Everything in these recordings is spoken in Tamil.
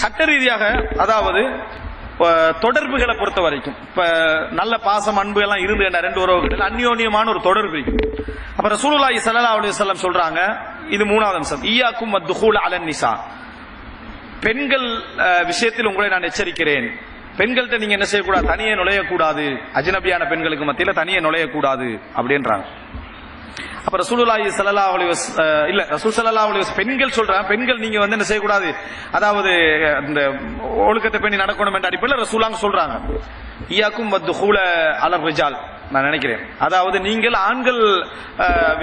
சட்ட ரீதியாக அதாவது தொடர்புகளை பொறுத்த வரைக்கும் இப்ப நல்ல பாசம் அன்பு எல்லாம் இருந்து என்ன ரெண்டு உறவுகள் அந்யோன்யமான ஒரு தொடர்பு இருக்கு அப்ப ரசூலுல்லாஹி ஸல்லல்லாஹு அலைஹி வஸல்லம் சொல்றாங்க இது மூணாவது அம்சம். ஈயாக்கும் வத்துஹூல் அலன் நிசா. பெண்கள் விஷயத்தில் உங்களை நான் எச்சரிக்கிறேன். பெண்கள்கிட்ட நீங்க என்ன செய்யக்கூடாது? தனியே நுழையக்கூடாது. அஜினபியான பெண்களுக்கு மத்தியில தனியே நுழையக்கூடாது அப்படின்றாங்க. அப்ப ரசூலுல்லாஹி ஸல்லல்லாஹு அலைஹி இல்ல ரசூல் ஸல்லல்லாஹு அலைஹி பெண்கள் சொல்றாங்க பெண்கள் நீங்க வந்து என்ன செய்யக்கூடாது? அதாவது இந்த ஒழுக்கத்தை பெண்ணி நடக்கணும் என்ற அடிப்படையில் ரசூலாங்க சொல்றாங்க. ஈயாக்கும் வத்துஹூல அலர் ரிஜால். நான் நினைக்கிறேன். அதாவது நீங்கள் ஆண்கள்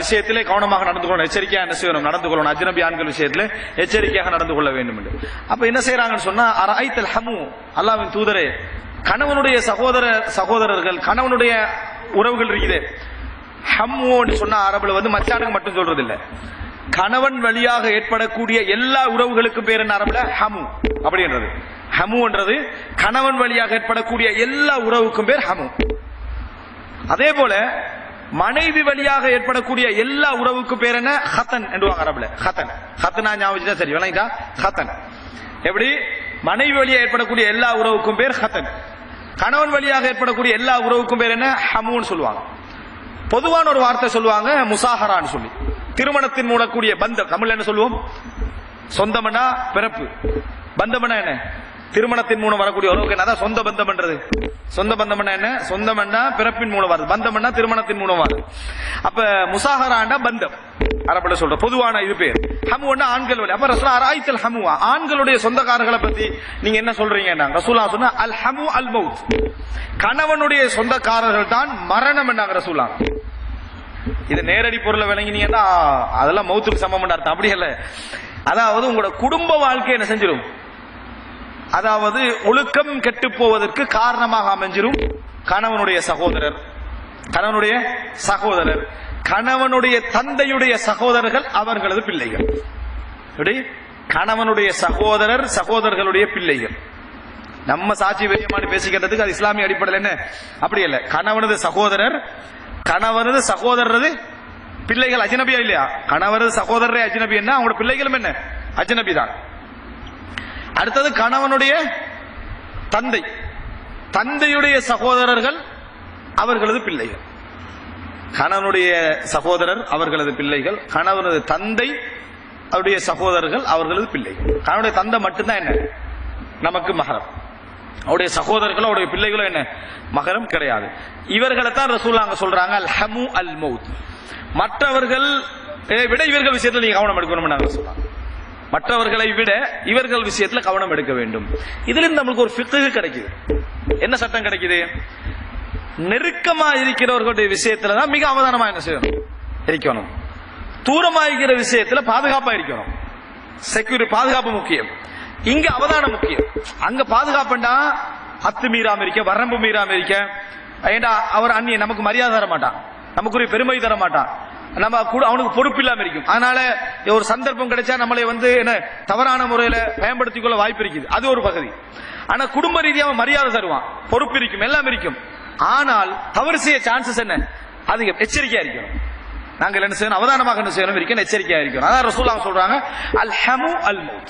விஷயத்திலே கவனமாக நடந்து கொள்ளணும் எச்சரிக்கையாக என்ன செய்யணும்? நடந்து கொள்ளணும். அஜ்னபி ஆண்கள் விஷயத்தில் எச்சரிக்கையாக நடந்து கொள்ள வேண்டும் என்று. அப்ப என்ன செய்யறாங்கன்னு சொன்னா அரைத்தல் ஹமு அல்லாவின் தூதரே கணவனுடைய சகோதர சகோதரர்கள் கணவனுடைய உறவுகள் இருக்குது. ஹம்முன்னு சொன்ன அரபுல வந்து மச்சானுக்கு மட்டும் சொல்றது இல்ல கணவன் வழியாக ஏற்படக்கூடிய எல்லா உறவுகளுக்கும் பேர் என்ன அரபுல? ஹமு. அப்படின்றது. ஹமுன்றது கணவன் வழியாக ஏற்படக்கூடிய எல்லா உறவுக்கும் பேர் ஹமு. அதே போல மனைவி வழியாக ஏற்படக்கூடிய எல்லா உறவுக்கும் பேர் என்ன? ஹத்தன் என்றுவாங்க அரபுல. ஹத்தன். ஹத்தனா ஞாபகம் சரி. விளங்கிட்டா ஹத்தன். எப்படி? மனைவி வழியாக ஏற்படக்கூடிய எல்லா உறவுக்கும் பேர் ஹத்தன். கணவன் வழியாக ஏற்படக்கூடிய எல்லா உறவுக்கும் பேர் என்ன? ஹமுன்னு சொல்லுவாங்க. பொதுவான ஒரு வார்த்தை சொல்லுவாங்க முசாஹரான்னு சொல்லி. திருமணத்தின் மூலக்கூடிய பந்தம் தமிழ் என்ன சொல்லுவோம்? சொந்தமனா பிறப்பு. பந்தம்னா என்ன? திருமணத்தின் மூலம் வரக்கூடிய உறவுக்கு என்ன? சொந்த சொந்த பந்தம்ன்றது சொந்த பந்தம் என்ன? சொந்தம்னா பிறப்பின் மூலம் வருது பந்தம்னா திருமணத்தின் மூலம் வருது அப்ப முசாஹராண்டா பந்தம். அரபுல சொல்ற பொதுவான இது பேர். ஹமுன்னா ஆண்கள் வழி. அப்ப ரசூலா அராய்த்தல் ஹமுவா ஆண்களுடைய சொந்தக்காரர்களை பத்தி நீங்க என்ன சொல்றீங்கன்னா ரசூலா சொன்ன அல் ஹமு அல் மவுத் கணவனுடைய சொந்தக்காரர்கள் தான் மரணம் என்னாங்க ரசூலா? இது நேரடி பொருளை விளங்கினீங்கன்னா அதெல்லாம் மௌத்துக்கு சமம் அர்த்தம். அப்படி இல்லை அதாவது உங்களோட குடும்ப வாழ்க்கை என்ன செஞ்சிடும் அதாவது ஒழுக்கம் கெட்டு போவதற்கு காரணமாக அமைஞ்சிரும் கணவனுடைய சகோதரர். கணவனுடைய சகோதரர். கணவனுடைய தந்தையுடைய சகோதரர்கள் அவர்களது பிள்ளைகள். எப்படி? கணவனுடைய சகோதரர் சகோதரர்களுடைய பிள்ளைகள். நம்ம சாட்சி வெளியமானு பேசிக்கிறதுக்கு அது இஸ்லாமிய அடிப்படையில் என்ன? அப்படி இல்ல. கணவனது சகோதரர் கணவனது சகோதரரது பிள்ளைகள் அஜ்னபியா இல்லையா? கணவரது சகோதரரே அஜினபி என்ன? அவங்களோட பிள்ளைகளும் என்ன? அஜினபி தான் அடுத்தது கணவனுடைய தந்தை. தந்தையுடைய சகோதரர்கள் அவர்களது பிள்ளைகள். கணவனுடைய சகோதரர் அவர்களது பிள்ளைகள் கணவனது தந்தை அவருடைய சகோதரர்கள் அவர்களது பிள்ளைகள். கணவனுடைய தந்தை மட்டும்தான் என்ன? நமக்கு மகரம். அவருடைய சகோதரர்களோ அவருடைய பிள்ளைகளும் என்ன? மகரம் கிடையாது. இவர்களை தான் ரசூல் அங்க சொல்றாங்க அல் ஹமு அல் மௌத் மற்றவர்கள் விட இவர்கள் விஷயத்தில் நீங்க கவனம் எடுக்கணும்னு நாங்கள் சொல்லலாம் மற்றவர்களை விட இவர்கள் விஷயத்துல கவனம் எடுக்க வேண்டும். இதுல நம்மளுக்கு ஒரு பிக்கு கிடைக்குது. என்ன சட்டம் கிடைக்குது? நெருக்கமா இருக்கிறவர்களுடைய விஷயத்துலதான் மிக அவதானமா என்ன செய்யணும்? இருக்கணும். தூரமா இருக்கிற விஷயத்துல பாதுகாப்பா இருக்கணும். செக்யூரி பாதுகாப்பு முக்கியம். இங்க அவதானம் முக்கியம். அங்க பாதுகாப்புண்டா அத்து மீறாம இருக்க வரம்பு மீறாம இருக்க. ஏண்டா அவர் அந்நிய நமக்கு மரியாதை தர மாட்டான் நமக்குரிய பெருமை தர மாட்டான் நம்ம கூட அவனுக்கு பொறுப்பு இல்லாம இருக்கும். அதனால ஒரு சந்தர்ப்பம் கிடைச்சா நம்மளை வந்து என்ன தவறான முறையில பயன்படுத்திக் கொள்ள வாய்ப்பு இருக்குது. அது ஒரு பகுதி. ஆனா குடும்ப ரீதியாக அவன் மரியாதை தருவான். பொறுப்பு இருக்கும் எல்லாம் இருக்கும். ஆனால் தவறு செய்ய சான்சஸ் என்ன? அது எச்சரிக்கையா இருக்கணும். நாங்கள் என்ன செய்யணும்? அவதானமாக என்ன செய்யணும்? இருக்கணும் எச்சரிக்கையா இருக்கணும். அதான் ரசூலா சொல்றாங்க அல் ஹமு அல் மௌத்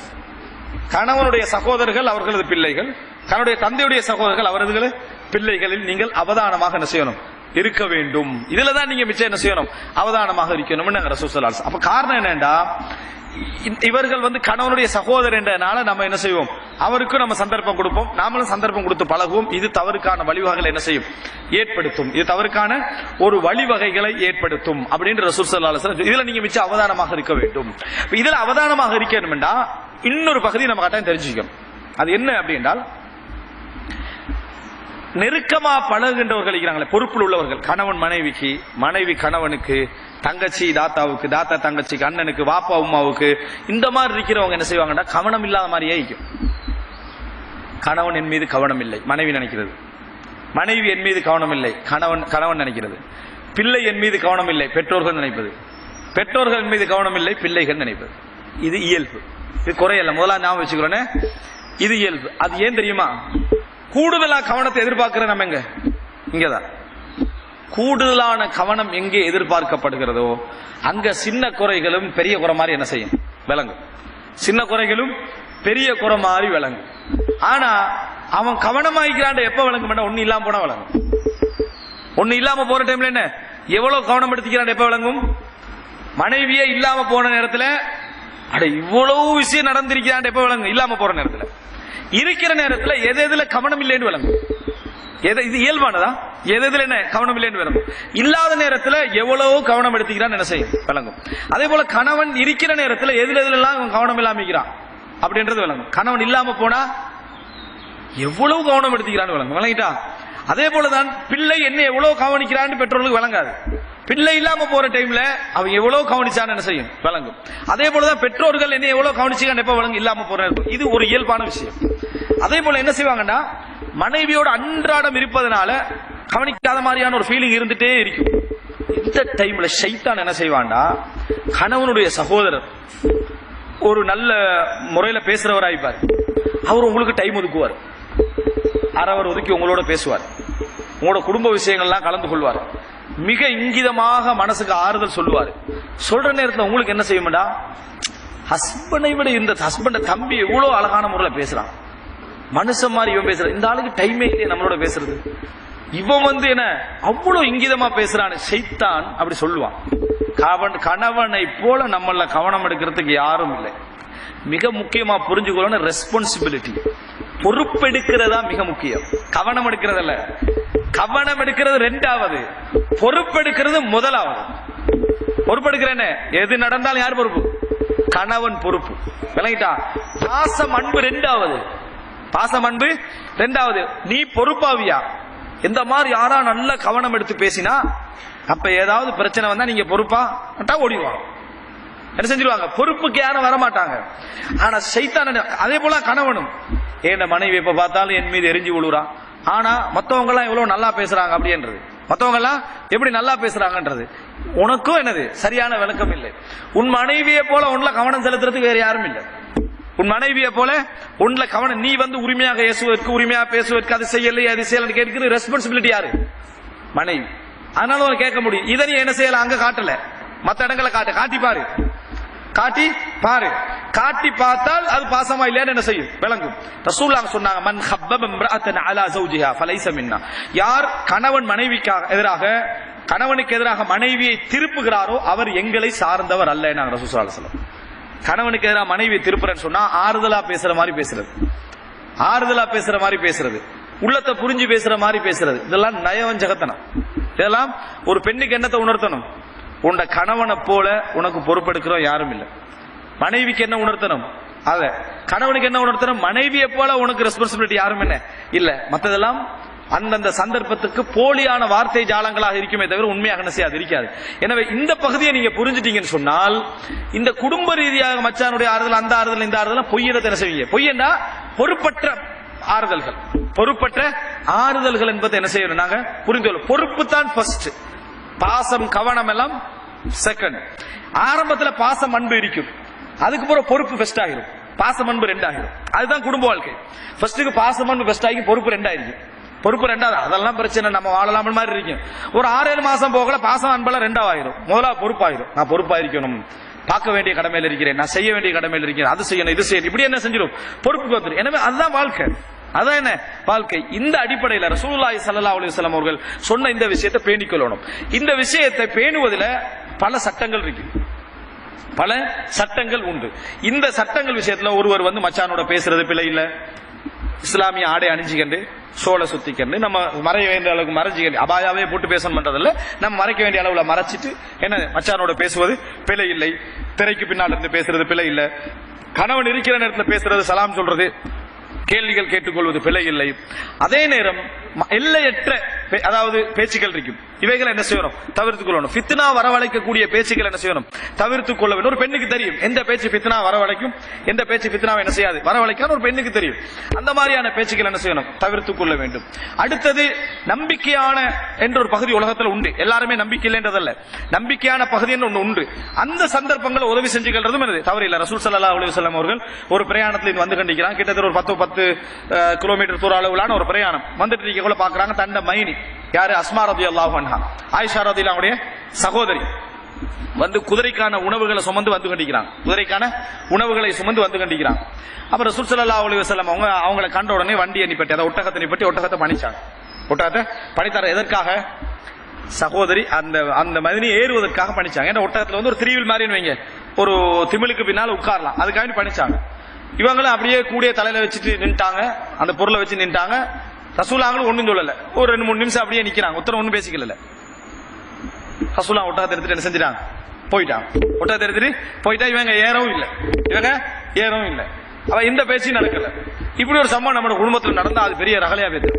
கணவனுடைய சகோதரர்கள் அவர்களது பிள்ளைகள் கணவனுடைய தந்தையுடைய சகோதரர்கள் அவரது பிள்ளைகளில் நீங்கள் அவதானமாக என்ன செய்யணும்? இருக்க வேண்டும். இதுல தான் நீங்க மிச்சம் என்ன செய்யணும்? அவதானமாக இருக்கணும்னு நாங்க ரசூல் அப்ப காரணம் என்னண்டா? இவர்கள் வந்து கணவனுடைய சகோதரர் நம்ம என்ன செய்வோம்? அவருக்கும் நம்ம சந்தர்ப்பம் கொடுப்போம். நாமளும் சந்தர்ப்பம் கொடுத்து பழகுவோம். இது தவறுக்கான வழிவகைகளை என்ன செய்யும்? ஏற்படுத்தும். இது தவறுக்கான ஒரு வழிவகைகளை ஏற்படுத்தும். அப்படின்னு ரசூல் ஸல்லல்லாஹு இதுல நீங்க மிச்சம் அவதானமாக இருக்க வேண்டும். இதுல அவதானமாக இருக்கணும்டா இன்னொரு பகுதி நம்ம கட்டாயம் தெரிஞ்சுக்கணும். அது என்ன அப்படின்றால் நெருக்கமா பழகுகின்றவர்கள் இருக்கிறாங்களே பொறுப்பில் உள்ளவர்கள். கணவன் மனைவிக்கு மனைவி கணவனுக்கு தங்கச்சி தாத்தாவுக்கு தாத்தா தங்கச்சிக்கு அண்ணனுக்கு வாப்பா உமாவுக்கு இந்த மாதிரி இருக்கிறவங்க என்ன செய்வாங்கன்னா கவனம் இல்லாத மாதிரியே இருக்கும். கணவன் என் மீது கவனம் இல்லை மனைவி நினைக்கிறது. மனைவி என் மீது கவனம் இல்லை கணவன் கணவன் நினைக்கிறது. பிள்ளை என் மீது கவனம் இல்லை பெற்றோர்கள் நினைப்பது. பெற்றோர்கள் என் மீது கவனம் இல்லை பிள்ளைகள் நினைப்பது. இது இயல்பு. இது குறையல்ல. முதல்ல ஞாபகம் வச்சுக்கிறோன்னே இது இயல்பு. அது ஏன் தெரியுமா? கூடுதலா கவனத்தை எதிர்பார்க்கிற நம்ம எங்க? இங்கதான். கூடுதலான கவனம் எங்கே எதிர்பார்க்கப்படுகிறதோ அங்க சின்ன குறைகளும் பெரிய குறை மாதிரி என்ன செய்யும்? விளங்கும். சின்ன குறைகளும் பெரிய குறை மாதிரி விளங்கும். ஆனா அவன் கவனமாயிக்கிறான் எப்ப விளங்கும்? மாட்டான் ஒண்ணு இல்லாம போனா விளங்கும். ஒண்ணு இல்லாம போற டைம்ல என்ன? எவ்வளவு கவனம் எடுத்துக்கிறான் எப்ப விளங்கும்? மனைவியே இல்லாம போன நேரத்துல அட இவ்வளவு விஷயம் நடந்திருக்கிறான் எப்ப விளங்கும்? இல்லாம போற நேரத்துல. இருக்கிற நேரத்தில் எது எதுல கவனம் இல்லைன்னு விளங்கும். எது இது இயல்பானதா? எது எதுல என்ன கவனம் இல்லைன்னு விளங்கும். இல்லாத நேரத்துல எவ்வளவோ கவனம் எடுத்துக்கிறான்னு என்ன செய்யும்? விளங்கும். அதே போல கணவன் இருக்கிற நேரத்துல எதுல எதுல எல்லாம் அவன் கவனம் இல்லாமிக்கிறான் அப்படின்றது விளங்கும். கணவன் இல்லாம போனா எவ்வளவு கவனம் எடுத்துக்கிறான்னு விளங்கும். விளங்கிட்டா? அதே போலதான் பிள்ளை என்ன எவ்வளவு கவனிக்கிறான்னு பெற்றோர்களுக்கு விளங்காது. பிள்ளை இல்லாம போற டைம்ல அவன் எவ்வளவு கவனிச்சான்னு என்ன செய்யும்? விளங்கும். அதே போலதான் பெற்றோர்கள் என்ன எவ்வளவு கவனிச்சுக்கான்னு எப்ப விளங்கும்? இல்லாம போற இது ஒரு இயல்பான விஷயம். அதே போல என்ன செய்வாங்கன்னா மனைவியோட அன்றாடம் இருப்பதனால கவனிக்காத மாதிரியான ஒரு ஃபீலிங் இருந்துட்டே இருக்கும். இந்த டைம்ல சைத்தான் என்ன செய்வான்டா கணவனுடைய சகோதரர் ஒரு நல்ல முறையில பேசுறவராய்ப்பார் அவர் உங்களுக்கு டைம் ஒதுக்குவார். அறவர் ஒதுக்கி உங்களோட பேசுவார். உங்களோட குடும்ப விஷயங்கள்லாம் கலந்து கொள்வார். மிக இங்கிதமாக மனசுக்கு ஆறுதல் சொல்லுவார். சொல்ற நேரத்தில் உங்களுக்கு என்ன செய்யும்டா? ஹஸ்பண்டை விட இந்த ஹஸ்பண்ட தம்பி எவ்வளவு அழகான முறையில் பேசுறான். மனுஷன் மாதிரி இவன் பேசுறான் இந்த ஆளுக்கு டைமே இல்லையே நம்மளோட பேசுறது. இவன் வந்து என்ன? அவ்வளவு இங்கிதமா பேசுறான்னு சைத்தான் அப்படி சொல்லுவான். கவன் கணவனை போல நம்மள கவனம் எடுக்கிறதுக்கு யாரும் இல்லை. மிக முக்கியமா புரிஞ்சுக்கணும் ரெஸ்பான்சிபிலிட்டி பொறுப்பெடுக்கிறதா மிக முக்கியம். கவனம் எடுக்கிறதல்ல. கவனம் எடுக்கிறது ரெண்டாவது. பொறுப்பெடுக்கிறது முதலாவது. பொறுப்பெடுக்கிறேன்னு எது நடந்தாலும் யார் பொறுப்பு? கணவன் பொறுப்பு. விளங்கிட்டா? பாசம் அன்பு ரெண்டாவது. பாசம் அன்பு ரெண்டாவது. நீ பொறுப்பாவியா? இந்த மாதிரி யாரா நல்ல கவனம் எடுத்து பேசினா அப்ப ஏதாவது பிரச்சனை வந்தா நீங்க பொறுப்பா? ஓடிவாங்க என்ன செஞ்சிருவாங்க? பொறுப்புக்கு யாரும் வர மாட்டாங்க ஆனா சைத்தான அதே போல கணவனும். ஏன் மனைவி எப்ப பார்த்தாலும் என் மீது எரிஞ்சு விழுறான் ஆனா மத்தவங்க எல்லாம் எவ்வளவு நல்லா பேசுறாங்க அப்படின்றது. மத்தவங்க எல்லாம் எப்படி நல்லா பேசுறாங்கன்றது. உனக்கும் என்னது? சரியான விளக்கம் இல்லை. உன் மனைவியை போல உன்ல கவனம் செலுத்துறதுக்கு வேற யாரும் இல்லை. உன் மனைவியை போல உன்ல கவனம் நீ வந்து உரிமையாக பேசுவதற்கு உரிமையாக பேசுவதற்கு அது செய்யலையே அது செய்யலன்னு கேட்கிற ரெஸ்பான்சிபிலிட்டி யாரு? மனைவி. அதனால உனக்கு கேட்க முடியும். இதை நீ என்ன செய்யல? அங்க காட்டல. மத்த இடங்களை காட்டு. காட்டி பாரு. காட்டி பாரு. காட்டி பார்த்தால் அது பாசமா இல்லையான்னு என்ன செய்யும்? விளங்கும். ரசூல்லாங்க சொன்னாங்க மன் ஹப்பம் இம்ரஅத்தன் அலா ஜௌஜிஹா ஃபலைஸ மின்னா. யார் கணவன் மனைவிக்காக எதிராக கணவனுக்கு எதிராக மனைவியை திருப்புகிறாரோ அவர் எங்களை சார்ந்தவர் அல்ல நாங்க ரசூல் கணவனுக்கு எதிராக மனைவியை திருப்புறேன்னு சொன்னா ஆறுதலா பேசுற மாதிரி பேசுறது. ஆறுதலா பேசுற மாதிரி பேசுறது. உள்ளத்தை புரிஞ்சு பேசுற மாதிரி பேசுறது. இதெல்லாம் நயவஞ்சகத்தனம். இதெல்லாம் ஒரு பெண்ணுக்கு என்னத்தை உணர்த்தணும்? உன்ட கணவனை போல உனக்கு பொறுப்பெடுக்கிறோம் யாரும் இல்லை. மனைவிக்கு என்ன உணர்த்தணும்? அத. கணவனுக்கு என்ன உணர்த்தணும்? மனைவியை போல உனக்கு ரெஸ்பான்சிபிலிட்டி யாரும் என்ன இல்ல. மத்ததெல்லாம் அந்தந்த சந்தர்ப்பத்துக்கு போலியான வார்த்தை ஜாலங்களாக இருக்குமே தவிர உண்மையாக என்ன செய்யாது இருக்காது. எனவே இந்த பகுதியை நீங்க புரிஞ்சிட்டீங்கன்னு சொன்னால் இந்த குடும்ப ரீதியாக மச்சானுடைய ஆறுதல் அந்த ஆறுதல் இந்த ஆறுதல் பொய்யதை என்ன செய்வீங்க? பொய்யன்னா பொறுப்பற்ற ஆறுதல்கள். பொறுப்பற்ற ஆறுதல்கள் என்பதை என்ன செய்யணும் நாங்க புரிந்து கொள்ளும் பொறுப்பு தான் ஃபர்ஸ்ட் பாசம் கவனம் எல்லாம் செகண்ட் ஆரம்பத்துல பாசம் அன்பு இருக்கும். அதுக்கு பிறகு பொறுப்பு பெஸ்ட் ஆகிரும் பாசம் அன்பு ரெண்டாகிரும் அதுதான் குடும்ப வாழ்க்கை. ஃபர்ஸ்ட்டுக்கு பாசம் அன்பு பெஸ்ட் ஆகி பொறுப்பு ரெண்டாயிருக்கும் பொறுப்பு ரெண்டாவது அதெல்லாம் பிரச்சனை நம்ம வாழலாம் மாதிரி இருக்கும். ஒரு ஆறு ஏழு மாசம் போகல பாசம் அன்பெல்லாம் ரெண்டாவாயிரும். முதலா பொறுப்பாயிரும். நான் பொறுப்பாயிருக்கணும். பார்க்க வேண்டிய கடமையில் இருக்கிறேன். நான் செய்ய வேண்டிய கடமையில் இருக்கிறேன். அது செய்யணும் இது செய்யணும். இப்படி என்ன செஞ்சிடும் பொறுப்புக்கு வந்துடும் எனவே அதுதான் வாழ்க்கை. அதான் என்ன? வாழ்க்கை. இந்த அடிப்படையில் ரசூல்லாய் சல்லா அலைஹி அவர்கள் சொன்ன இந்த விஷயத்தை பேணிக் கொள்ளணும். இந்த விஷயத்தை பேணுவதில் பல சட்டங்கள் இருக்கு. பல சட்டங்கள் உண்டு. இந்த சட்டங்கள் விஷயத்துல ஒருவர் வந்து மச்சானோட பேசுறது பிழை இல்ல. இஸ்லாமிய ஆடை அணிஞ்சிக்கண்டு சோலை சுத்திக்கண்டு நம்ம மறைய வேண்டிய அளவுக்கு மறைஞ்சிக்கண்டு அபாயாவே போட்டு பேசணும் பண்றதில்ல. நம்ம மறைக்க வேண்டிய அளவுல மறைச்சிட்டு என்ன மச்சானோட பேசுவது பிழை இல்லை. திரைக்கு பின்னால் இருந்து பேசுறது பிழை இல்லை. கணவன் இருக்கிற நேரத்தில் பேசுறது சலாம் சொல்றது கேள்விகள் கேட்டுக்கொள்வது பிழை இல்லை. அதே நேரம் எல்லையற்ற பே- அதாவது பேச்சுக்கள் இருக்கும். இவைகளை என்ன செய்யணும்? தவிர்த்து கொள்ளணும். பித்னா வரவழைக்கக்கூடிய பேச்சுக்கள் என்ன செய்யணும்? தவிர்த்து கொள்ள வேண்டும். ஒரு பெண்ணுக்கு தெரியும். எந்த பேச்சு பித்னா வரவழைக்கும்? எந்த பேச்சு பித்னாவை என்ன செய்யாது? வரவழைக்கான்னு ஒரு பெண்ணுக்கு தெரியும். அந்த மாதிரியான பேச்சுக்கள் என்ன செய்யணும்? தவிர்த்துக் கொள்ள வேண்டும். அடுத்தது நம்பிக்கையான என்ற ஒரு பகுதி உலகத்தில் உண்டு. எல்லாருமே நம்பிக்கை இல்லைன்றதல்ல. நம்பிக்கையான பகுதி ஒன்று உண்டு. அந்த சந்தர்ப்பங்களை உதவி செஞ்சுக்கிறதும் தவறு தவறில்லை ரசூல் சல்லா அலைஹி வஸல்லம் அவர்கள் ஒரு பிரயாணத்தில் வந்து கண்டிக்கிறான். கிட்டத்தட்ட ஒரு பத்து பத்து கிலோமீட்டர் தூர அளவிலான ஒரு பிரயாணம். வந்துட்டு நீங்க பாக்குறாங்க தண்ட மைனி. யாரு? அஸ்மா ரதி அல்லாஹா ஆயிஷா ரதி அவருடைய சகோதரி. வந்து குதிரைக்கான உணவுகளை சுமந்து வந்து கண்டிக்கிறான். குதிரைக்கான உணவுகளை சுமந்து வந்து கண்டிக்கிறான். அப்புறம் சுற்றுலா ஸல்லல்லாஹு வசலம் அவங்க அவங்கள கண்ட உடனே வண்டி அனுப்பிட்டு அதை ஒட்டகத்தை அனுப்பிட்டு ஒட்டகத்தை பணிச்சாங்க. ஒட்டகத்தை பணித்தார. எதற்காக? சகோதரி அந்த அந்த மதினி ஏறுவதற்காக பணிச்சாங்க. ஏன்னா ஒட்டகத்துல வந்து ஒரு திரிவில் மாதிரின்னு வைங்க. ஒரு திமிழுக்கு பின்னால் உட்காரலாம். அதுக்காக பணிச்சாங்க. இவங்களும் அப்படியே கூடிய தலையில வச்சுட்டு நின்ட்டாங்க. அந்த பொருளை வச்சு நின்ட்டாங்க. ரசூலாங்களும் ஒண்ணும் சொல்லல. ஒரு ரெண்டு மூணு நிமிஷம் அப்படியே நிக்கிறாங்க. உத்தரம் ஒண்ணும் பேசிக்கல ரசூலா ஒட்டகத்தை எடுத்துட்டு என்ன செஞ்சிட்டாங்க? போயிட்டான். ஒட்டகத்தை எடுத்துட்டு போயிட்டா இவங்க ஏறவும் இல்லை. இவங்க ஏறவும் இல்லை. அவ இந்த பேச்சு நடக்கல. இப்படி ஒரு சம்பவம் நம்ம குடும்பத்தில் நடந்தா அது பெரிய ரகலையா பேரு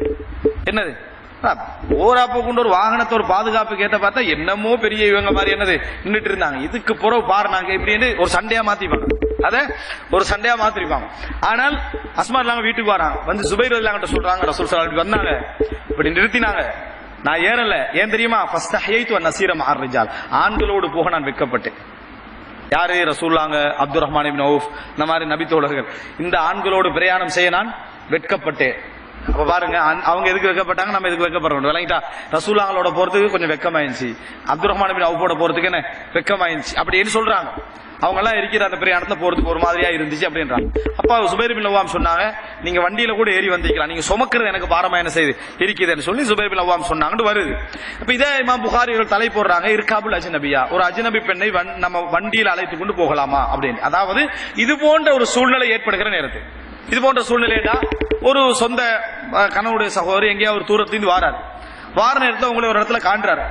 என்னது? ஓராப்ப கொண்டு ஒரு வாகனத்தை ஒரு பாதுகாப்பு கேட்ட பார்த்தா என்னமோ பெரிய இவங்க மாதிரி என்னது நின்றுட்டு இருந்தாங்க. இதுக்கு புறவு பாரு நாங்க இப்படின்னு ஒரு சண்டையா மாத்திப்பாங்க. அதை ஒரு சண்டையா மாத்திருப்பாங்க ஆனால் அஸ்மா இல்லாம வீட்டுக்கு வரான். வந்து சுபைர் இல்லாங்கிட்ட சொல்றாங்க ரசூல் சார் அப்படி வந்தாங்க. இப்படி நிறுத்தினாங்க. நான் ஏறல. ஏன் தெரியுமா? ஃபர்ஸ்ட் ஹையத்து நசீரம் ஆரம்பிச்சால் ஆண்களோடு போக நான் வெட்கப்பட்டேன். யாரு? ரசூல்லாங்க அப்துல் ரஹ்மான் இந்த மாதிரி நபி தோழர்கள். இந்த ஆண்களோடு பிரயாணம் செய்ய நான் வெட்கப்பட்டேன். அப்ப பாருங்க அவங்க எதுக்கு வைக்கப்பட்டாங்க? நம்ம எதுக்கு வைக்கப்படுறோம்? விளங்கிட்டா ரசூலாங்களோட போறதுக்கு கொஞ்சம் வெக்கமாயிருச்சு அப்துல் ரஹ்மான் இப்னு அவுஃபோட போறதுக்கு என்ன? வெக்கமாயிருச்சு அப்படின்னு சொல்றாங்க. அவங்க எல்லாம் இருக்கிற அந்த பெரிய இடத்துல போறதுக்கு ஒரு மாதிரியா இருந்துச்சு அப்படின்றாங்க. அப்பா சுபேர் பின் அவ்வாம் சொன்னாங்க நீங்க வண்டியில கூட ஏறி வந்திக்கலாம் நீங்க சுமக்கிறது எனக்கு பாரமா என்ன செய்யுது இருக்குதுன்னு சொல்லி சுபேர் பின் அவ்வாம் சொன்னாங்கன்னு வருது. இப்ப இதே இமாம் புகாரி இவர்கள் தலை போடுறாங்க இருக்காபுல் அஜ்நபியா ஒரு அஜ்நபி பெண்ணை நம்ம வண்டியில் அழைத்து கொண்டு போகலாமா? அப்படின்னு. அதாவது இது போன்ற ஒரு சூழ்நிலை ஏற்படுகிற நேரத்தில். இது போன்ற சூழ்நிலைடா ஒரு சொந்த கணவனுடைய சகோதரி எங்கேயாவது ஒரு தூரத்திலிருந்து வாராரு. வார நேரத்தில் உங்களை ஒரு இடத்துல காண்றாரு.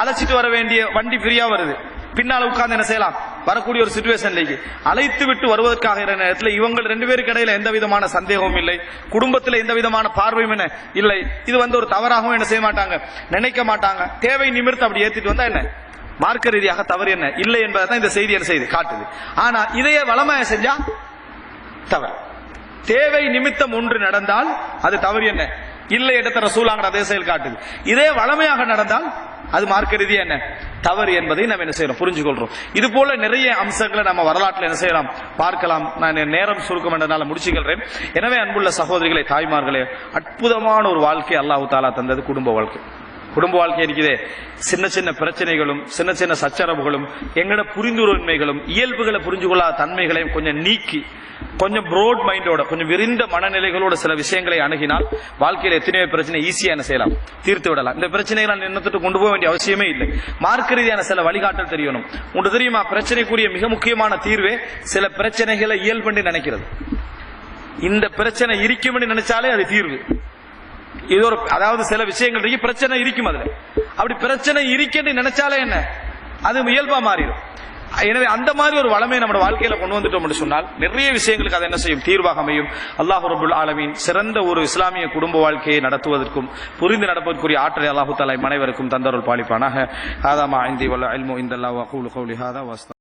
அழைச்சிட்டு வர வேண்டிய வண்டி ஃப்ரீயா வருது. பின்னால் உட்கார்ந்து என்ன செய்யலாம்? வரக்கூடிய ஒரு சுச்சுவேஷன்லேக்கு அழைத்து விட்டு வருவதற்காக இருக்கிற நேரத்தில் இவங்க ரெண்டு பேருக்கு இடையில எந்த விதமான சந்தேகமும் இல்லை. குடும்பத்தில் எந்த விதமான பார்வையும் என்ன? இல்லை. இது வந்து ஒரு தவறாகவும் என்ன செய்ய மாட்டாங்க? நினைக்க மாட்டாங்க. தேவை நிமிர்த்து அப்படி ஏத்திட்டு வந்தா என்ன? மார்க்க ரீதியாக தவறு என்ன? இல்லை என்பதை தான் இந்த செய்தி என்ன செய்யுது? காட்டுது. ஆனா இதையே வளமைய செஞ்சா தவறு. தேவை நிமித்தம் ஒன்று நடந்தால் அது தவறு என்ன? இல்லை இடத்த ரசூலாங்கிற அதே செயல் காட்டுது. இதே வளமையாக நடந்தால் அது மார்க்க ரீதியா என்ன? தவறு என்பதை நம்ம என்ன செய்யறோம்? புரிஞ்சுக்கொள்றோம் இது போல நிறைய அம்சங்களை நம்ம வரலாற்றில் என்ன செய்யலாம்? பார்க்கலாம். நான் என் நேரம் சுருக்கம் என்றனால முடிச்சுக்கிறேன் எனவே அன்புள்ள சகோதரிகளை தாய்மார்களே அற்புதமான ஒரு வாழ்க்கை அல்லாஹு தாலா தந்தது குடும்ப வாழ்க்கை. குடும்ப வாழ்க்கை இருக்குதே சின்ன சின்ன பிரச்சனைகளும் சின்ன சின்ன சச்சரவுகளும் எங்கட புரிந்துரைமைகளும் இயல்புகளை புரிஞ்சு கொள்ளாத தன்மைகளையும் கொஞ்சம் நீக்கி கொஞ்சம் ப்ரோட் மைண்டோட கொஞ்சம் விரிந்த மனநிலைகளோட சில விஷயங்களை அணுகினால் வாழ்க்கையில் எத்தனையோ பிரச்சனை ஈஸியா என்ன செய்யலாம்? தீர்த்து விடலாம். இந்த பிரச்சனைகளை நின்னத்துட்டு கொண்டு போக வேண்டிய அவசியமே இல்லை. மார்க்க ரீதியான சில வழிகாட்டல் தெரியணும். உங்களுக்கு தெரியுமா? பிரச்சனைக்குரிய மிக முக்கியமான தீர்வே சில பிரச்சனைகளை இயல்பு நினைக்கிறது. இந்த பிரச்சனை இருக்கும்னு நினைச்சாலே அது தீர்வு. இது ஒரு அதாவது சில விஷயங்கள் இருக்கு பிரச்சனை இருக்கும் அதுல. அப்படி பிரச்சனை இருக்குன்னு நினைச்சாலே என்ன? அது இயல்பா மாறிடும். எனவே அந்த மாதிரி ஒரு வளமை நம்ம வாழ்க்கையில கொண்டு வந்துட்டோம் என்று சொன்னால் நிறைய விஷயங்களுக்கு அதை என்ன செய்யும்? தீர்வாக அமையும். அல்லாஹ் ரபுல் ஆலமீன் சிறந்த ஒரு இஸ்லாமிய குடும்ப வாழ்க்கையை நடத்துவதற்கும் புரிந்து நடப்பதற்குரிய ஆற்றலை அல்லாஹு தாலா மனைவருக்கும் தந்தருள் பாலிப்பானாக. இந்தி வல்ல இல்மு இந்த